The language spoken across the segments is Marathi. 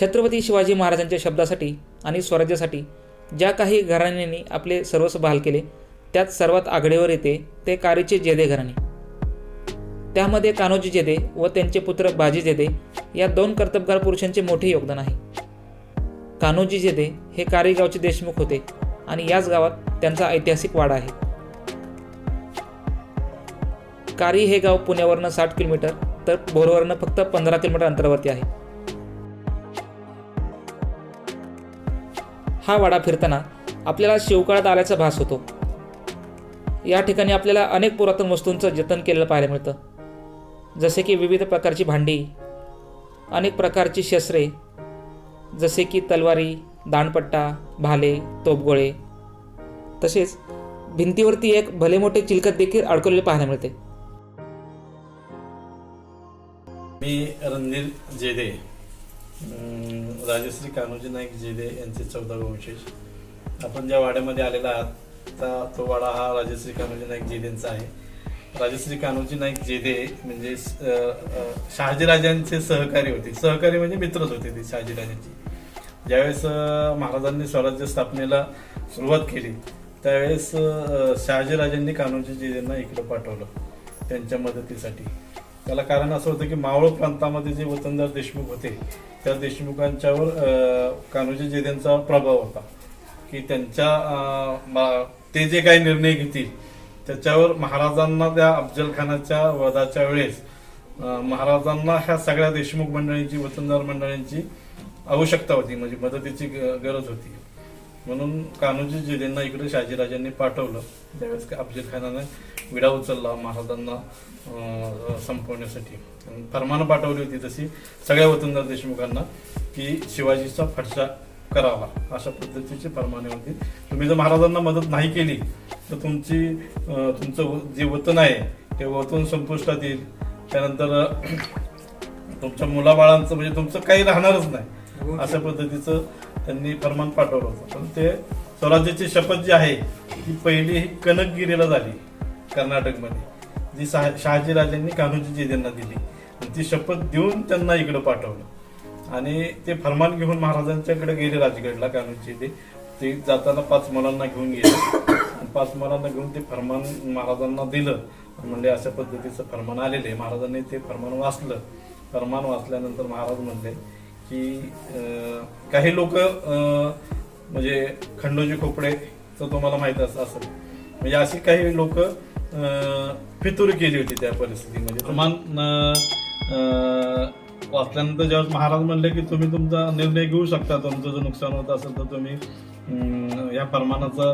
छत्रपती शिवाजी महाराजांच्या शब्दासाठी आणि स्वराज्यासाठी ज्या काही घराण्यांनी आपले सर्वस्व बहाल केले त्यात सर्वात आघाडीवर येते ते कारीचे जेदे घराणे. त्यामध्ये कान्होजी जेदे व त्यांचे पुत्र बाजी जेदे या दोन कर्तबगार पुरुषांचे मोठे योगदान आहे. कान्होजी जेदे हे कारी गावचे देशमुख होते आणि याच गावात त्यांचा ऐतिहासिक वाडा आहे. कारी हे गाव पुण्यावरनं साठ किलोमीटर तर भोरवरनं फक्त पंधरा किलोमीटर अंतरावरती आहे. हा वाडा फिरताना आपल्याला शिवकाळात आल्याचा भास होतो. या ठिकाणी आपल्याला अनेक पुरातन वस्तूंचं जतन केलेलं पाहायला मिळतं. जसे की विविध प्रकारची भांडी अनेक प्रकारची शस्त्रे जसे की तलवारी दांडपट्टा भाले तोपगोळे. तसेच भिंतीवरती एक भले मोठे चिलकत देखील अडकवलेले पाहायला मिळते. मी रणधीर जेदे राजश्री कान्होजी नाईक जेदे यांचे चौदा वंशज. आपण ज्या वाड्यामध्ये आलेला आहात तर तो वाडा हा राजश्री कान्होजी नाईक जेदेंचा आहे. राजश्री कान्होजी नाईक जेदे म्हणजे शहाजीराजांचे सहकारी होते. सहकारी म्हणजे मित्रच होते ते शहाजीराजांची. ज्यावेळेस महाराजांनी स्वराज्य स्थापनेला सुरुवात केली त्यावेळेस शहाजीराजांनी कान्होजी जेदेंना इकडं पाठवलं त्यांच्या मदतीसाठी. त्याला कारण असं होतं की मावळ प्रांतामध्ये जे वतनदार देशमुख होते त्या देशमुखांच्यावर कान्होजी जेदेंचा प्रभाव होता. की त्यांच्या मा- ते जे काही निर्णय घेतील त्याच्यावर महाराजांना त्या अफजलखानाच्या वधाच्या वेळेस महाराजांना ह्या सगळ्या देशमुख मंडळींची वतनदार मंडळींची आवश्यकता होती. म्हणजे मदतीची ग- गरज होती. म्हणून कान्होजी जेदेंना इकडे शहाजीराजांनी पाठवलं. त्यावेळेस अफजल खानाने विडा उचलला महाराजांना संपवण्यासाठी. फरमानं पाठवली होती तशी सगळ्या वतनदार देशमुखांना की शिवाजीचा फटका करावा. अशा पद्धतीची फरमाने होती. तुम्ही जर महाराजांना मदत नाही केली तर तुमची तुमचं जे वतन आहे ते वतन संपुष्टात येईल. त्यानंतर तुमच्या मुलाबाळांचं म्हणजे तुमचं काही राहणारच नाही. अशा पद्धतीचं त्यांनी फरमान पाठवलं होतं. पण ते स्वराज्याची शपथ जी आहे ती पहिली ही कनकगिरीला झाली कर्नाटकमध्ये. जी शहा- शहाजीराजांनी कान्होजी जेदेंना दिली. आणि ती शपथ देऊन त्यांना इकडं पाठवलं. आणि ते फरमान घेऊन महाराजांच्याकडे गेले राजगडला कान्होजी ते. जाताना पाच मुलांना घेऊन गेले. पाच मुलांना घेऊन ते फरमान महाराजांना दिलं. म्हणजे अशा पद्धतीचं फरमान आलेलं आहे. महाराजांनी ते फरमान वाचलं. फरमान वाचल्यानंतर महाराज म्हणले की काही लोक म्हणजे खंडोजी खोपडे तुम्हाला माहीत असं असेल. म्हणजे अशी काही लोक फितुरी केली होती त्या परिस्थितीमध्ये. फरमान वाचल्यानंतर ज्यावेळेस महाराज म्हणले की तुम्ही तुमचा निर्णय घेऊ शकता तुमचं जर नुकसान होत असेल तर तुम्ही या फरमानाचा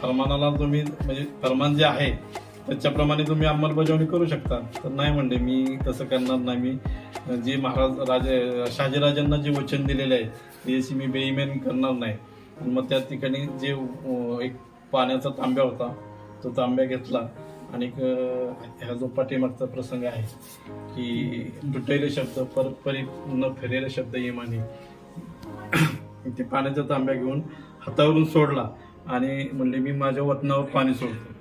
फरमानाला तुम्ही म्हणजे फरमान जे आहे त्याच्याप्रमाणे तुम्ही अंमलबजावणी करू शकता. तर नाही म्हणले मी तसं करणार नाही. मी जे महाराज राजे शहाजीराजांना जे वचन दिलेले आहे त्याची मी बेईमेन करणार नाही. आणि मग त्या ठिकाणी जे एक पाण्याचा तांब्या होता तो तांब्या घेतला. आणि एक, ह्या जो पाठीमागचा प्रसंग आहे की लुटलेले शब्द परपरी न फिरलेले शब्द इमानी. ते पाण्याचा तांब्या घेऊन हातावरून सोडला. आणि म्हणले मी माझ्या वतनावर पाणी सोडतो.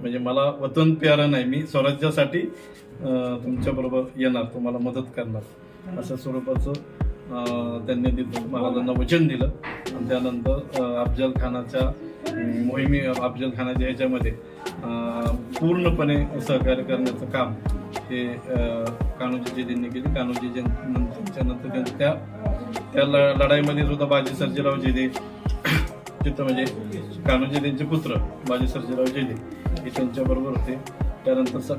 म्हणजे मला वतन प्यारं नाही मी स्वराज्यासाठी तुमच्या बरोबर येणार तुम्हाला मदत करणार. अशा स्वरूपाचं त्यांनी तिथून महाराजांना वचन दिलं. आणि त्यानंतर अफजल खानाच्या मोहिमी मोहिमे अफजल खानाच्या ह्याच्यामध्ये पूर्णपणे सहकार्य करण्याचं काम हे अं, कान्होजी केले. कान्होजी नंतर त्या त्या ल- लढाईमध्ये सुद्धा बाजी सर्जीराव जेदे तिथं म्हणजे कान्होजी त्यांचे पुत्र बाजी सर्जीराव जेदे हे त्यांच्या बरोबर होते. त्यानंतर स-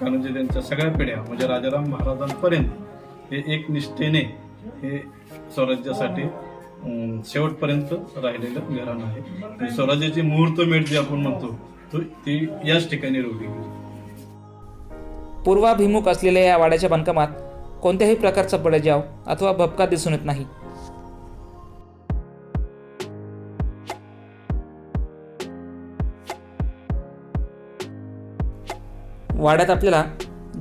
कान्होजी त्यांच्या सगळ्या पिढ्या म्हणजे राजाराम महाराजांपर्यंत हे एक निष्ठेने हे स्वराज्यासाठी शेवटपर्यंत राहिलेलं घराण आहे. स्वराज्याची स्वराज्याची मुहूर्तमेढ जी आपण म्हणतो तो ती याच ठिकाणी रोवली पूर्वाभिमुख असलेल्या या वाड्याच्या बांधकामात कोणत्याही प्रकारचा बडजाव अथवा भपका दिसून येत नाही. वाड्यात आपल्याला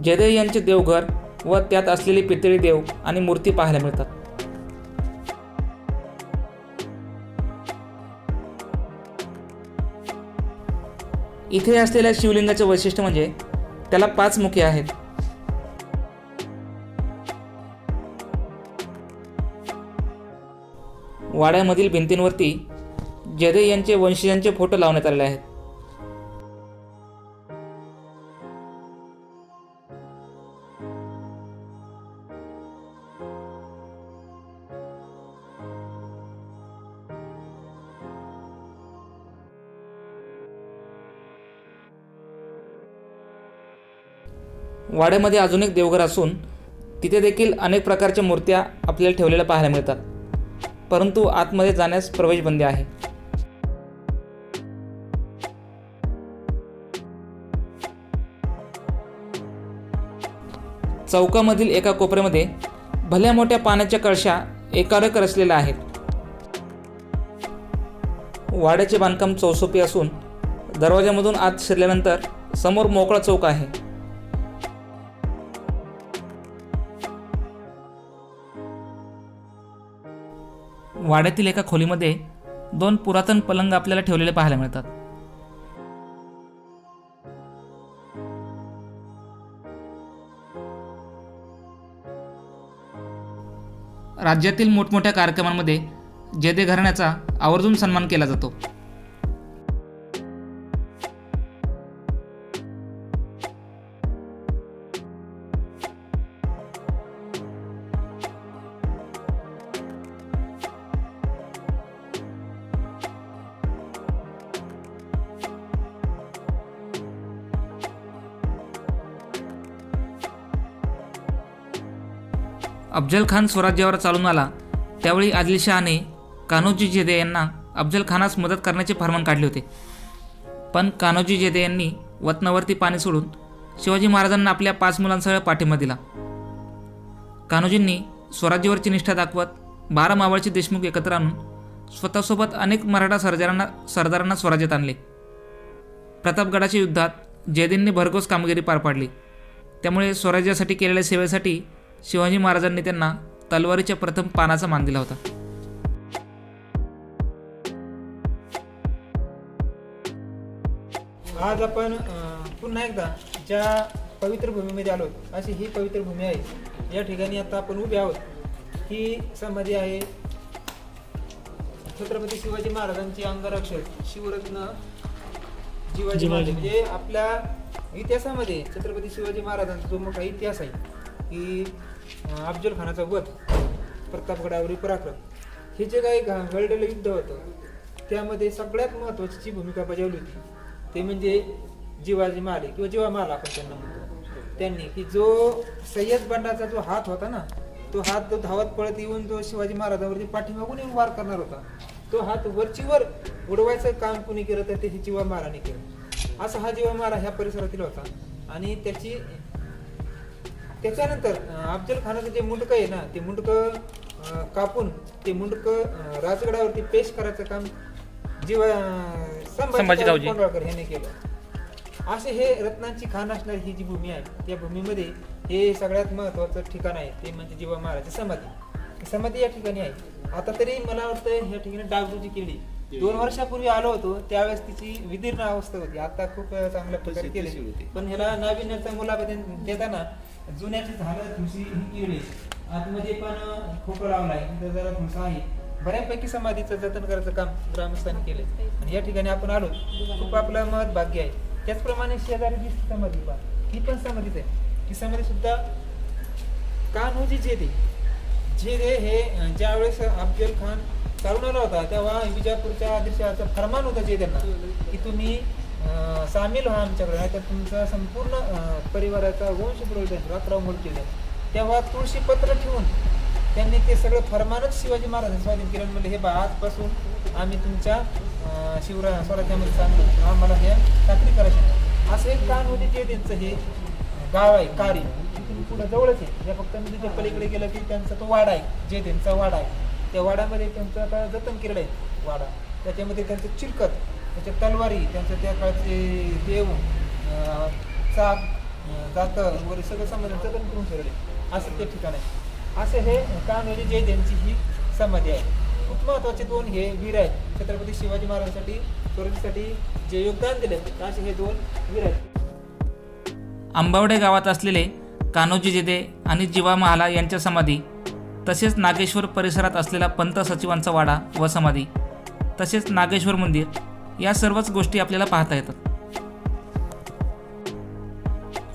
जयदेव यांचे देवघर व त्यात असलेले पितळी देव आणि मूर्ती पाहायला मिळतात. इथे असलेल्या शिवलिंगाचे वैशिष्ट्य म्हणजे त्याला पाच मुखे आहेत. वाड्यामधील भिंतींवरती जदय यांचे वंशजांचे फोटो लावण्यात आलेले आहेत. वाड्यामध्ये अजून एक देवघर असून तिथे देखील अनेक प्रकारच्या मूर्त्या आपल्याला ठेवलेल्या पाहायला मिळतात. परंतु आतमध्ये जाण्यास प्रवेशबंदी आहे. चौकामधील एका कोपऱ्यामध्ये भल्या मोठ्या पाण्याच्या कळशा एकारक रचलेल्या आहेत. वाड्याचे बांधकाम चौसोपी असून दरवाजामधून आत शिरल्यानंतर समोर मोकळा चौक आहे. वाड्यातील एका खोलीमध्ये दोन पुरातन पलंग आपल्याला ठेवलेले पाहायला मिळतात. राज्यातील मोठमोठ्या कार्यक्रमांमध्ये जयदे घराण्याचा आवर्जून सन्मान केला जातो. अफजल खान स्वराज्यावर चालून आला. त्यावेळी आदिलशहाने कान्होजी जेदे यांना अफजल खानास मदत करण्याचे फरमान काढले होते. पण कान्होजी जेदे यांनी वतनावरती पाणी सोडून शिवाजी महाराजांना आपल्या पाच मुलांसह पाठिंबा दिला. कान्होजींनी स्वराज्यावरची निष्ठा दाखवत बारा मावळचे देशमुख एकत्र आणून स्वतःसोबत अनेक मराठा सरदारांना सरदारांना स्वराज्यात आणले. प्रतापगडाच्या युद्धात जयदेंनी भरघोस कामगिरी पार पाडली. त्यामुळे स्वराज्यासाठी केलेल्या सेवेसाठी शिवाजी महाराजांनी त्यांना तलवारीच्या प्रथम पानाचा मान दिला होता. आज आपण पुन्हा एकदा ज्या पवित्र भूमीमध्ये आलो अशी ही पवित्र भूमी आहे. या ठिकाणी आता आपण उभे आहोत. ही समाधी आहे छत्रपती शिवाजी महाराजांची अंगरक्षक शिवरत्न शिवाजी महाराज. म्हणजे आपल्या इतिहासामध्ये छत्रपती शिवाजी महाराजांचा जो मोठा इतिहास आहे की अफजल खानाचा वध प्रतापगडावरील पराक्रम. हे जे काही घा- घडलेलं युद्ध होतं त्यामध्ये सगळ्यात महत्त्वाची जी भूमिका बजावली होती. ते म्हणजे जिवाजी माले किंवा जिवा माला आपण त्यांना म्हणतो. त्यांनी की जो सय्यद बंडाचा जो हात होता ना तो हात तो धावत पळत येऊन जो शिवाजी महाराजांवरती पाठीमागून येऊन वार करणार होता. तो हात वरची वर उडवायचं काम कुणी केलं तर ते जिवा माराने केलं. असा हा जिवा महारा ह्या परिसरातील होता. आणि त्याची त्याच्यानंतर अफजल खानाचं जे मुंडकं आहे ना ते मुंडकं कापून ते मुंडकं राजगडावरती पेश करायचं काम जीवा. कोंढाळकर ह्याने केलं. असे हे रत्नांची खान असणारी ही जी भूमी आहे त्या भूमीमध्ये हे सगळ्यात महत्वाचं ठिकाण आहे ते म्हणजे जीवा महाराजची समाधी. समाधी या ठिकाणी आहे. आता तरी मला वाटतं या ठिकाणी डागडूची केली. दोन वर्षापूर्वी आलो होतो त्यावेळेस तिची विदीर्ण अवस्था होती. आता खूप चांगल्या प्रकारे केली. पण ह्याला नाविन्याचा मुलाखती देताना जुन्याची झालं तुळशी ही आतमध्ये पण खोकं लावलाय तिथं जरा तुळसा आहे. बऱ्यापैकी समाधीचं जतन करायचं काम ग्रामस्थांनी केलंय. आणि या ठिकाणी आपण आलो खूप आपलं मत भाग्य आहे. त्याचप्रमाणे शेजारी जी समाधी पा ही पण समाधीच आहे. ही समाधी सुद्धा कान्होजी जेदे जेदे हे ज्यावेळेस अफजल खान चालून आला होता तेव्हा विजापूरच्या आदेशाचा फरमान होता जेदेंना की तुम्ही सामील व्हा आमच्याकडे. नाही तर तुमचा संपूर्ण परिवाराचा वंश पुरोहित रात्राव मूळ केलं तेव्हा तुळशी पत्र ठेवून त्यांनी ते सगळं फरमानच शिवाजी महाराजांनी स्वाधीन केलं. म्हणजे हे बा आजपासून आम्ही तुमच्या शिवरा स्वराज्यामध्ये सांगतो आम्हाला हे खात्री करायची असं एक काम होते जे त्यांचं हे गाव आहे कारी. तिथून पुढं जवळच आहे. या फक्त मी नदीच्या पलीकडे गेलं की त्यांचा तो वाडा आहे जे त्यांचा वाडा आहे. त्या वाड्यामध्ये त्यांचं आता जतन किरड आहे वाडा. त्याच्यामध्ये त्यांचं चिलकत त्याच्या तलवारी त्यांचं त्या काळचे देव चाक जातं वगैरे सगळं समाधी जतन करून ठेवले असं ते ठिकाण आहे. असं हे कान्होजी जय त्यांची ही समाधी आहे. खूप महत्त्वाचे दोन हे वीर आहेत. छत्रपती शिवाजी महाराजांसाठी स्वराज्यासाठी जे योगदान दिले असे हे दोन वीर आहेत. आंबावडे गावात असलेले कान्होजी जेदे आणि जीवा महाला यांच्या समाधी तसेच नागेश्वर परिसरात असलेला पंत सचिवांचा वाडा व समाधी तसेच नागेश्वर मंदिर या सर्वच गोष्टी आपल्याला पाहता येतात.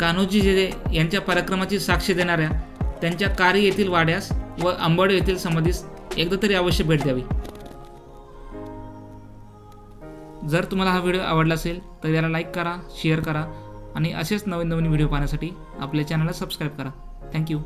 कान्होजी जेजे यांच्या पराक्रमाची साक्ष देणाऱ्या त्यांच्या कारी येथील वाड्यास व आंबड येथील समाधीस एकदा तरी अवश्य भेट द्यावी. जर तुम्हाला हा व्हिडिओ आवडला असेल तर याला लाईक करा शेअर करा आणि असेच नवीन नवीन व्हिडिओ पाहण्यासाठी आपल्या चॅनलला सबस्क्राईब करा. थँक्यू